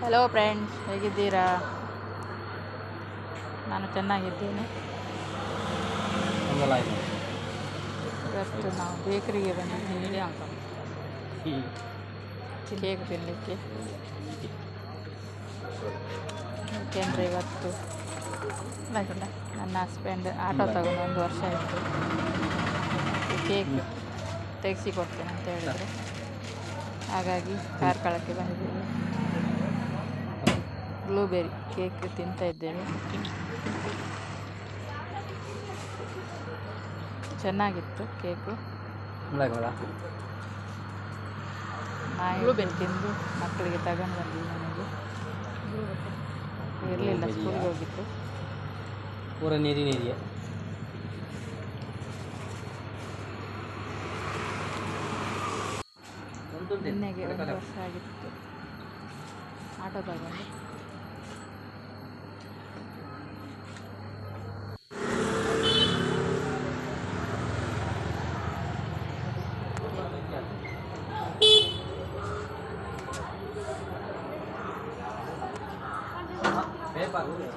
Hello friends ಹೇಗಿದ್ದೀರಾ? ನಾನು ಚೆನ್ನಾಗಿದ್ದೇನೆ. ಇವತ್ತು ನಾವು ಬೇಕರಿಗೆ ಬಂದಿದ್ದೀವಿ ಕೇಕ್ ತಿನ್ನಲಿಕ್ಕೆ ಏಕೆಂದರೆ ಇವತ್ತು ನನ್ನ ಹಸ್ಬೆಂಡ್ ಆಟೋ ತಗೊಂಡು ಒಂದು ವರ್ಷ ಆಯಿತು. ಕೇಕ್ ತೆಗೆಸಿ ಕೊಡ್ತೇನೆ ಅಂತ ಹೇಳಿದರೆ. ಹಾಗಾಗಿ ಕಾರ್ಕಳಕ್ಕೆ ಬಂದಿದ್ದೇವೆ. ಬ್ಲೂಬೆರಿ ಕೇಕ್ ತಿಂತಾ ಇದ್ದೇವೆ. ಚೆನ್ನಾಗಿತ್ತು ಕೇಕು. ಬ್ಲೂಬೆರಿ. ತಿಂದು ಮಕ್ಕಳಿಗೆ ತಗೊಂಡು ಬಂದಿದ್ದೆ ನನಗೆ. ಇರಲಿಲ್ಲ ಸ್ಕೂಲ್ಗೆ ಹೋಗಿತ್ತು ಪೂರ ನೀರಿ ನೀರಿಯ ನಿನ್ನೆಗೆ ಒಂದು ವರ್ಷ ಆಗಿತ್ತು. ಆಟೋ ತಗೊಂಡು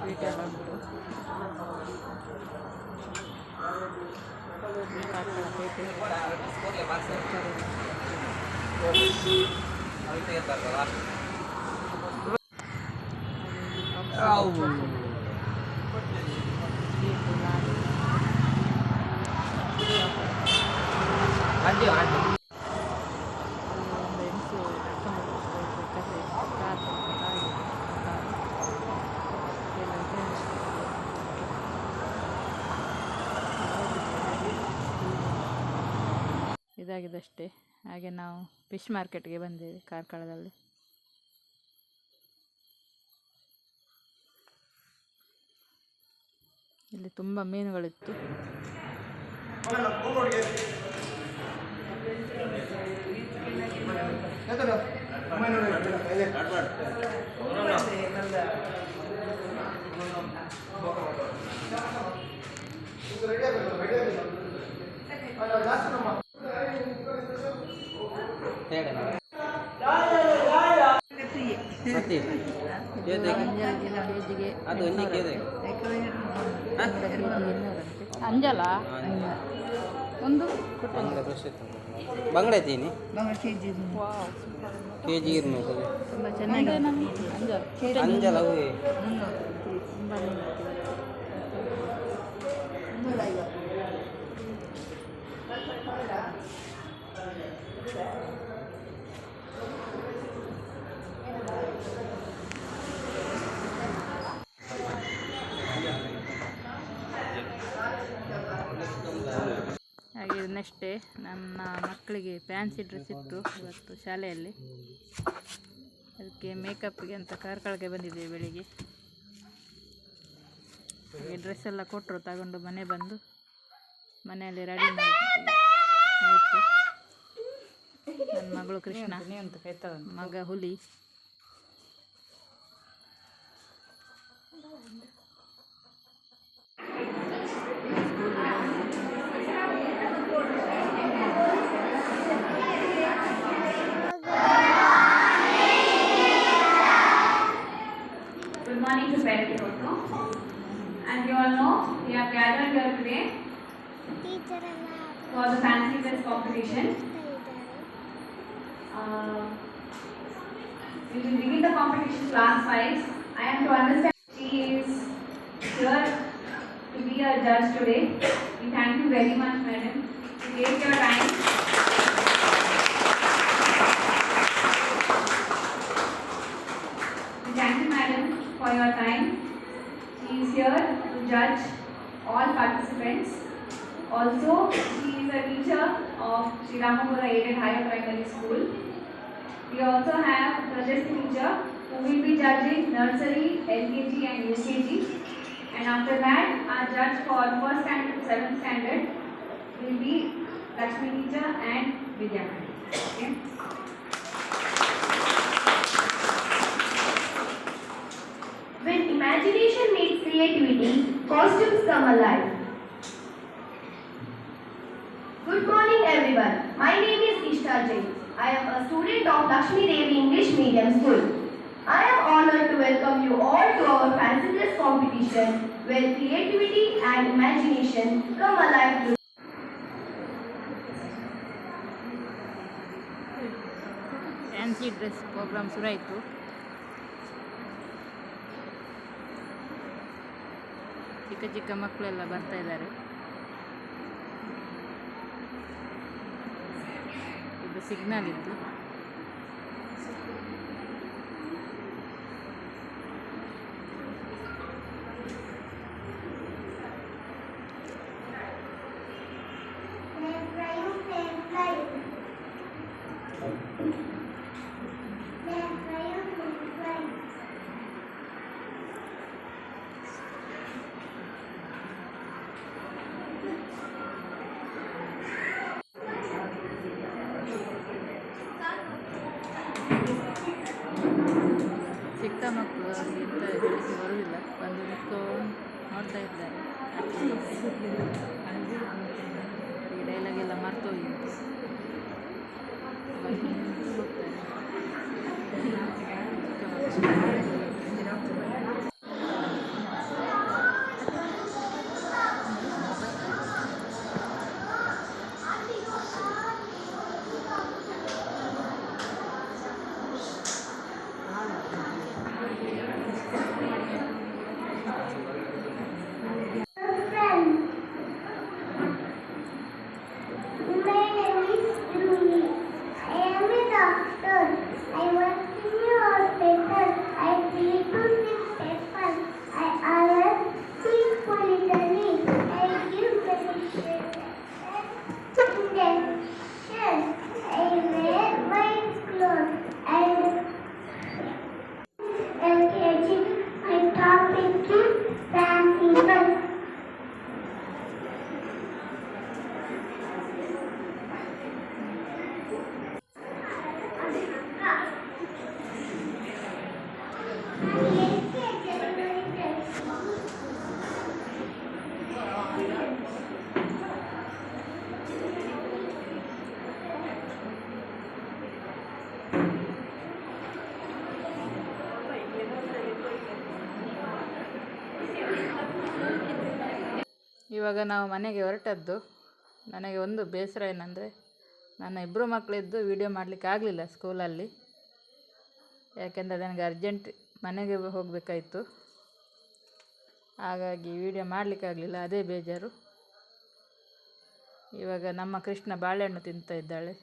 এটা Aduh, aduh. ಇದಾಗಿದಷ್ಟೇ ಹಾಗೆ ನಾವು ಫಿಶ್ ಮಾರ್ಕೆಟ್ಗೆ ಬಂದೇವೆ ಕಾರ್ಕಳದಲ್ಲಿ. ಇಲ್ಲಿ ತುಂಬ ಮೀನುಗಳಿತ್ತು. ಅದು ಒಂದೇ ಕೇದೆ ಅಂಜಲ? ಒಂದು? ಬಂಗಡೆ ತೀನಿ ಕೆ ಜಿ ಇರ್ನೂರು. ಅಂಜಲ್? ಅಂಜಲ್ ಅವು ಡೇ ನನ್ನ ಮಕ್ಕಳಿಗೆ ಫ್ಯಾನ್ಸಿ ಡ್ರೆಸ್ ಇತ್ತು ಇವತ್ತು ಶಾಲೆಯಲ್ಲಿ. ಅದಕ್ಕೆ ಮೇಕಪ್ಗೆ ಅಂತ ಕಾರ್ಕಳಕ್ಕೆ ಬಂದಿದ್ದೆ ಬೆಳಿಗ್ಗೆ. ಹಾಗೆ ಡ್ರೆಸ್ ಎಲ್ಲ ಕೊಟ್ಟರು ತಗೊಂಡು ಮನೆ ಬಂದು ಮನೆಯಲ್ಲಿ ರೆಡಿ ಮಾಡಿ ಆಯಿತು. ನನ್ನ ಮಗಳು ಕೃಷ್ಣ, ಮಗ ಹುಲಿ. Know we are gathered here today for the fancy dress competition. Uh, we will begin the competition class wise. I am to understand she is here to be a judge today. We thank you very much, madam, to take your time. We thank you, madam, for your time. She is here judge all participants. Also, she is a teacher of Sri Ramapura Aided Higher Primary School. We also have guest teacher who will be judging nursery, LKG and UKG. And after that, our judge for first standard seventh standard will be Lakshmi teacher and Vidya. Okay? When imagination meets creativity, costumes come alive. Good morning everyone. My name is Ishta Jain. I am a student of Lakshmi Devi English Medium School. I am welcome you all to our fancy dress competition where creativity and imagination come alive to fancy dress program ಶುರುವಾಯಿತು ಚಿಕ್ಕ ಚಿಕ್ಕ ಮಕ್ಕಳೆಲ್ಲ ಬರ್ತಾ ಇದ್ದಾರೆ. ಇದು signal ಇತ್ತು ಚಿಕ್ಕ ಮಕ್ಕಳು ಅವ್ರಿಗೆ ಎಂತ ಹೇಳಲಿಕ್ಕೆ ಬರುವುದಿಲ್ಲ ಬಂದು ನಿಂತ್ಕೊಂಡು ನೋಡ್ತಾ ಇದ್ದಾರೆ ಈ ಡೈಲಾಗ್ ಎಲ್ಲ ಮರ್ತೋಗಿತ್ತು ಇವಾಗ ನಾವು ಮನೆಗೆ ಹೊರಟದ್ದು, ನನಗೆ ಒಂದು ಬೇಸರ ಏನಂದರೆ, ನನ್ನ ಇಬ್ಬರು ಮಕ್ಕಳಿದ್ದು ವಿಡಿಯೋ ಮಾಡಲಿಕ್ಕೆ ಆಗಲಿಲ್ಲ ಸ್ಕೂಲಲ್ಲಿ ಯಾಕೆಂದರೆ ನನಗೆ ಅರ್ಜೆಂಟ್ ಮನೆಗೆ ಹೋಗಬೇಕಾಯಿತು. ಹಾಗಾಗಿ ವೀಡಿಯೋ ಮಾಡಲಿಕ್ಕಾಗಲಿಲ್ಲ ಅದೇ ಬೇಜಾರು. ಇವಾಗ ನಮ್ಮ ಕೃಷ್ಣ ಬಾಳೆಹಣ್ಣು ತಿಂತಾ ಇದ್ದಾಳೆ.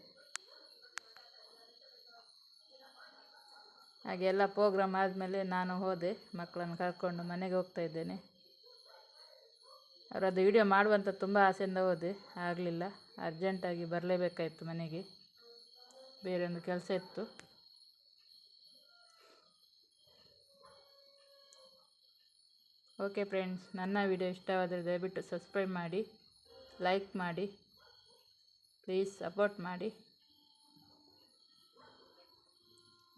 ಹಾಗೆ ಪ್ರೋಗ್ರಾಮ್ ಆದಮೇಲೆ ನಾನು ಹೋದೆ, ಮಕ್ಕಳನ್ನು ಕರ್ಕೊಂಡು ಮನೆಗೆ ಹೋಗ್ತಾ ಇದ್ದೇನೆ. ಅವರದ್ದು ವಿಡಿಯೋ ಮಾಡುವಂತ ತುಂಬ ಆಸೆಯಿಂದ ಹೋದೆ. ಆಗಲಿಲ್ಲ. ಅರ್ಜೆಂಟಾಗಿ ಬರಲೇಬೇಕಾಯಿತು ಮನೆಗೆ. ಬೇರೆ ಒಂದು ಕೆಲಸ ಇತ್ತು. ಓಕೆ ಫ್ರೆಂಡ್ಸ್ ನನ್ನ ವಿಡಿಯೋ ಇಷ್ಟವಾದರೆ ದಯವಿಟ್ಟು ಸಬ್ಸ್ಕ್ರೈಬ್ ಮಾಡಿ ಲೈಕ್ ಮಾಡಿ ಪ್ಲೀಸ್ ಸಪೋರ್ಟ್ ಮಾಡಿ.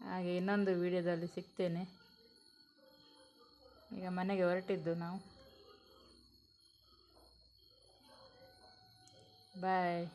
ಹಾಗೆ ಇನ್ನೊಂದು ವಿಡಿಯೋದಲ್ಲಿ ಸಿಗ್ತೇನೆ. ಈಗ ಮನೆಗೆ ಹೊರಟಿದ್ದು ನಾವು. Bye.